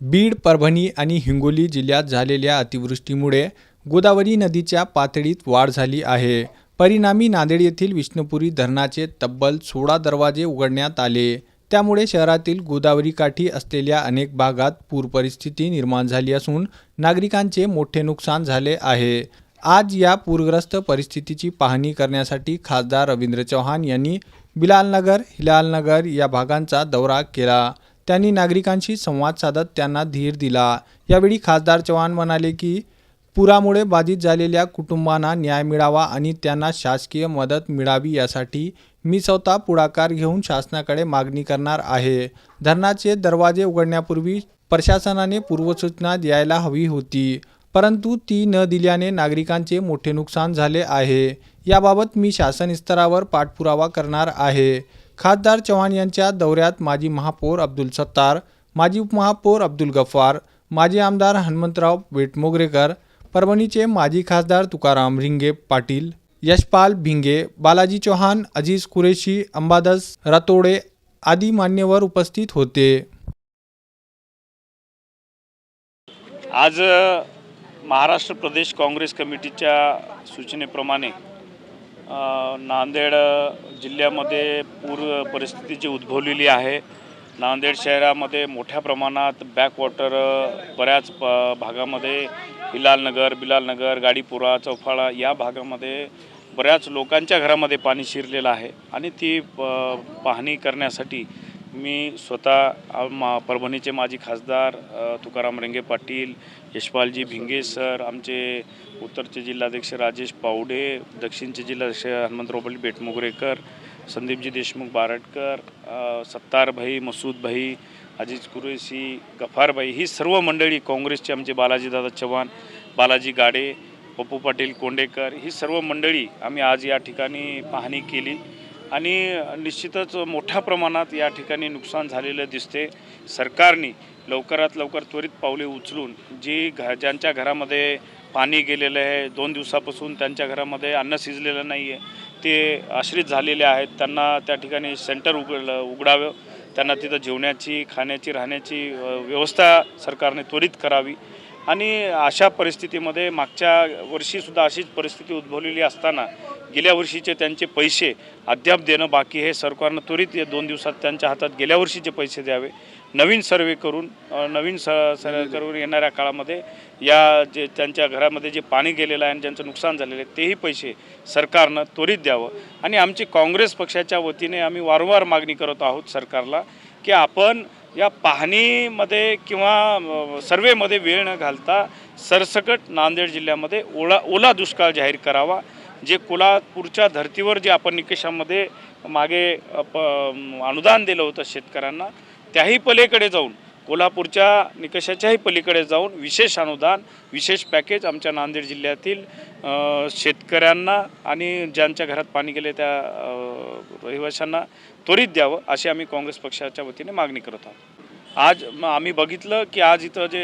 बीड परभणी आणि हिंगोली जिल्ह्यात झालेल्या अतिवृष्टीमुळे गोदावरी नदीच्या पातळीत वाढ झाली आहे. परिणामी नांदेड येथील विष्णुपुरी धरणाचे तब्बल सोळा दरवाजे उघडण्यात आले. त्यामुळे शहरातील गोदावरी काठी असलेल्या अनेक भागात पूर परिस्थिती निर्माण झाली असून नागरिकांचे मोठे नुकसान झाले आहे. आज या पूरग्रस्त परिस्थितीची पाहणी करण्यासाठी खासदार रवींद्र चव्हाण यांनी बिलालनगर हिलालनगर या भागांचा दौरा केला. त्यांनी नागरिकांशी संवाद साधत त्यांना धीर दिला. यावेळी खासदार चव्हाण म्हणाले की पुरामुळे बाधित झालेल्या कुटुंबांना न्याय मिळावा आणि त्यांना शासकीय मदत मिळावी यासाठी मी स्वतः पुढाकार घेऊन शासनाकडे मागणी करणार आहे. धरणाचे दरवाजे उघडण्यापूर्वी प्रशासनाने पूर्वसूचना द्यायला हवी होती परंतु ती न दिल्याने नागरिकांचे मोठे नुकसान झाले आहे. याबाबत मी शासन स्तरावर पाठपुरावा करणार आहे. खासदार चव्हाण यांच्या दौऱ्यात माजी महापौर अब्दुल सत्तार माजी उपमहापौर अब्दुल गफ्फार माजी आमदार हनुमंतराव वेटमोगरेकर परभणीचे माजी खासदार तुकाराम रिंगे पाटील यशपाल भिंगे बालाजी चौहान अजीज कुरेशी अंबादास रतोडे आदी मान्यवर उपस्थित होते. आज महाराष्ट्र प्रदेश काँग्रेस कमिटीच्या सूचनेप्रमाणे नांदेड जिल्ह्यामध्ये पूर परिस्थिती जी उद्भवलेली आहे. नांदेड शहरामध्ये मोठ्या प्रमाणात बॅकवॉटर बऱ्याच प भागामध्ये हिलालनगर बिलालनगर गाडीपुरा चौफाळा या भागामध्ये बऱ्याच लोकांच्या घरामध्ये पाणी शिरलेलं आहे. आणि ती प पाहणी करण्यासाठी मी स्वतः मा परभणीचे माजी खासदार तुकाराम रेंगे पाटील यशपालजी भिंगे सर आमचे उत्तरचे जिल्हाध्यक्ष राजेश पावडे दक्षिणचे जिल्हाध्यक्ष हनुमंतराव पाटील बेटमुगरेकर संदीपजी देशमुख बारटकर सत्तारभाई मसूदभाई अजिज कुरेशी गफारबाई ही सर्व मंडळी काँग्रेसचे आमचे बालाजीदादा चव्हाण बालाजी गाडे पप्पू पाटील कोंडेकर ही सर्व मंडळी आम्ही आज या ठिकाणी पाहणी केली. आणि निश्चितच मोठ्या प्रमाणात या ठिकाणी नुकसान झालेलं दिसते. सरकारने लवकरात लवकर त्वरित पावले उचलून जी घ ज्यांच्या घरामध्ये पाणी गेलेलं आहे दोन दिवसापासून त्यांच्या घरामध्ये अन्न शिजलेलं नाही आहे ते आश्रित झालेले आहेत. त्यांना त्या ठिकाणी सेंटर उघड उघडावं. त्यांना तिथं जेवण्याची खाण्याची राहण्याची व्यवस्था सरकारने त्वरित करावी. आणि अशा परिस्थितीमध्ये मागच्या वर्षीसुद्धा अशीच परिस्थिती उद्भवलेली असताना गेल्या वर्षीचे त्यांचे पैसे अद्याप देणं बाकी हे सरकारनं त्वरित या दोन दिवसात त्यांच्या हातात गेल्या वर्षीचे पैसे द्यावे. नवीन सर्वे करून नवीन स सर्वे करून येणाऱ्या काळामध्ये या जे त्यांच्या घरामध्ये जे पाणी गेलेलं आहे आणि ज्यांचं नुकसान झालेलं आहे तेही पैसे सरकारनं त्वरित द्यावं. आणि आमची काँग्रेस पक्षाच्या वतीने आम्ही वारंवार मागणी करत आहोत सरकारला की आपण या पाहणीमध्ये किंवा सर्वेमध्ये वेळ न घालता सरसकट नांदेड जिल्ह्यामध्ये ओला ओला दुष्काळ जाहीर करावा. जे कोल्हापूरच्या धर्तीवर जे आपण निकषामध्ये मागे प अनुदान दिलं होतं शेतकऱ्यांना त्याही पलीकडे जाऊन कोल्हापूरच्या निकषाच्याही पलीकडे जाऊन विशेष अनुदान विशेष पॅकेज आमच्या नांदेड जिल्ह्यातील शेतकऱ्यांना आणि ज्यांच्या घरात पाणी गेले त्या रहिवाशांना त्वरित द्यावं अशी आम्ही काँग्रेस पक्षाच्या वतीने मागणी करत आहोत. आज म- आम्ही बघितलं की आज इथं जे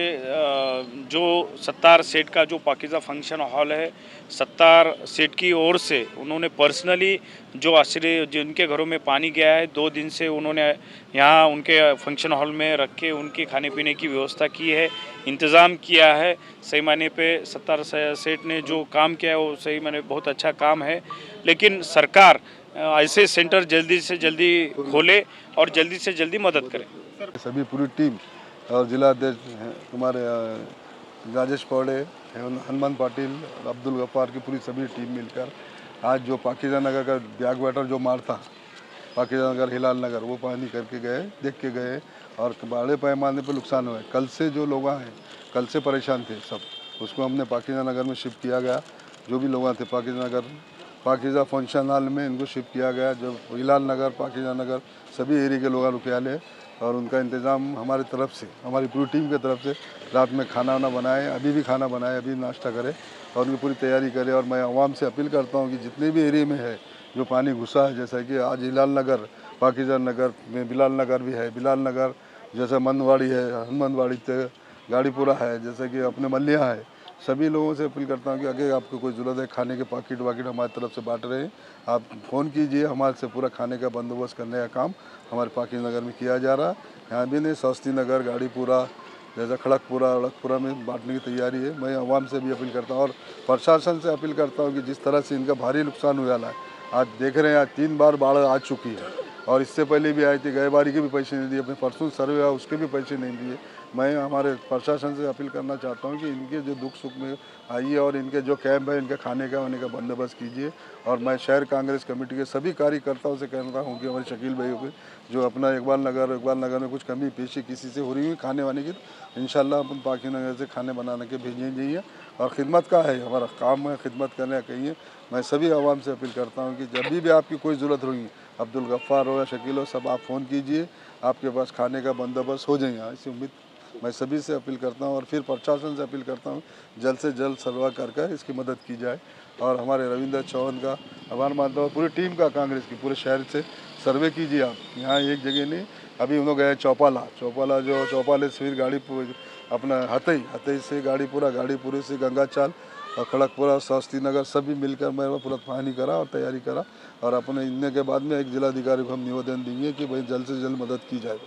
जो सत्तार सेठ का जो पाकिजा फ़ंक्शन हॉल है सत्तार सेठ की ओर से उन्होंने पर्सनली जो आश्रय, जिनके घरों में पानी गया है, दो दिन से उन्होंने यहाँ उनके फ़ंक्शन हॉल में रख के उनके खाने पीने की व्यवस्था की है, इंतज़ाम किया है। सही मायने पे सत्तार सेठ ने जो काम किया है, वो सही मायने बहुत अच्छा काम है। लेकिन सरकार ऐसे सेंटर जल्दी से जल्दी खोले और जल्दी से जल्दी मदद करे। सभी पूरी टीम और जिला अध्यक्ष हमारे राजेश पौड़े हनु- हनुमान पाटिल अब्दुल गफ्फार की पूरी सभी टीम मिलकर आज जो पाकिजा नगर का बैग वाटर जो मार था पाकिजा नगर, हिलाल नगर, वो पानी करके गए, देख के गए और बड़े पैमाने पर नुकसान हुआ कल से जो लोग हैं कल से परेशान थे सब, उसको हमने पाकिजा नगर में शिफ्ट किया गया। जो भी लोग थे पाकिजा नगर पाकिजा फ़ंक्शन हॉल में इनको शिफ्ट किया गया। जब हिलाल नगर पाकिजा नगर, सभी एरिया के लोग आले। और उनका इंतज़ाम हमारी तरफ़ से, हमारी पूरी टीम की तरफ़ से रात में खाना वाना बनाए, अभी भी खाना बनाए, अभी नाश्ता करें और उनकी पूरी तैयारी करें। और मैं आवाम से अपील करता हूँ कि जितने भी एरिए में है, जो पानी घुसा है, जैसा कि आज हिलाल नगर पाकिजा नगर में बिलाल नगर भी है, बिलाल नगर जैसे मंदवाड़ी है हनुमंदवाड़ी गाड़ीपुरा है, जैसे कि अपने मलिया है सभी लोगों से अपील करता हूँ कि अगर आपको कोई ज़रूरत है, खाने के पाकिट वाकिट हमारी तरफ़ से बांट रहे हैं। आप फ़ोन कीजिए, हमारे से पूरा खाने का बंदोबस्त करने का काम हमारे पाकिज नगर में किया जा रहा है। यहाँ भी नहीं, सस्ती नगर, गाड़ीपुरा, जैसा खड़गपुरा, अड़कपुरा में बांटने की तैयारी है। मैं आवाम से भी अपील करता हूँ और प्रशासन से अपील करता हूँ कि जिस तरह से इनका भारी नुकसान हुआ है, आज देख रहे हैं, आज तीन बार बाढ़ आ चुकी है। और इससे पहले भी आई थी गए बारी के भी पैसे नहीं दिए, अपने परसों सर्वे हुआ उसके भी पैसे नहीं दिए। मैं हमारे प्रशासन से अपील करना चाहता हूँ कि इनके जो दुख सुख में आइए और इनके जो कैंप है, इनके खाने का होने का बंदोबस्त कीजिए। और मैं शहर कांग्रेस कमेटी के सभी कार्यकर्ताओं से कहता हूँ कि हमारे शकील भाई को जो अपना इकबाल नगर इकबाल नगर में कुछ कमी, पेशी किसी से हो रही हुई खाने वाने की, इंशाल्लाह अपन पाकि नगर से खाने बनाने के भेजें जाइए। और खिदमत का है, हमारा काम है खिदमत करने का कहिए। मैं सभी आवाम से अपील करता हूँ कि जब भी आपकी कोई ज़रूरत होगी अब्दुल हो या शकील हो, सब आप फ़ोन कीजिए। आपके पास खाने का बंदोबस्त हो जाएगा ऐसी उम्मीद मैं सभी से अपील करता हूँ और फिर प्रशासन से अपील करता हूँ, जल्द से जल्द सर्वा कर कर इसकी मदद की जाए। और हमारे रविंद्र चौहान का आभार मानता हूँ, पूरी टीम का, कांग्रेस की, पूरे शहर से। सर्वे कीजिए आप, यहाँ एक जगह नहीं, अभी उन लोग गए चौपाला। चौपाला जो, चौपाले से फिर गाड़ी अपना हतई हतई से गाड़ी पूरा, गाड़ी पूरे से गंगा चाल और खड़गपुरा सस्ती नगर सभी मिलकर मैं पूरा पानी करा और तैयारी करा। और अपने इनने के बाद में एक जिलाधिकारी को हम निवेदन देंगे कि भाई जल्द से जल्द मदद की जाए।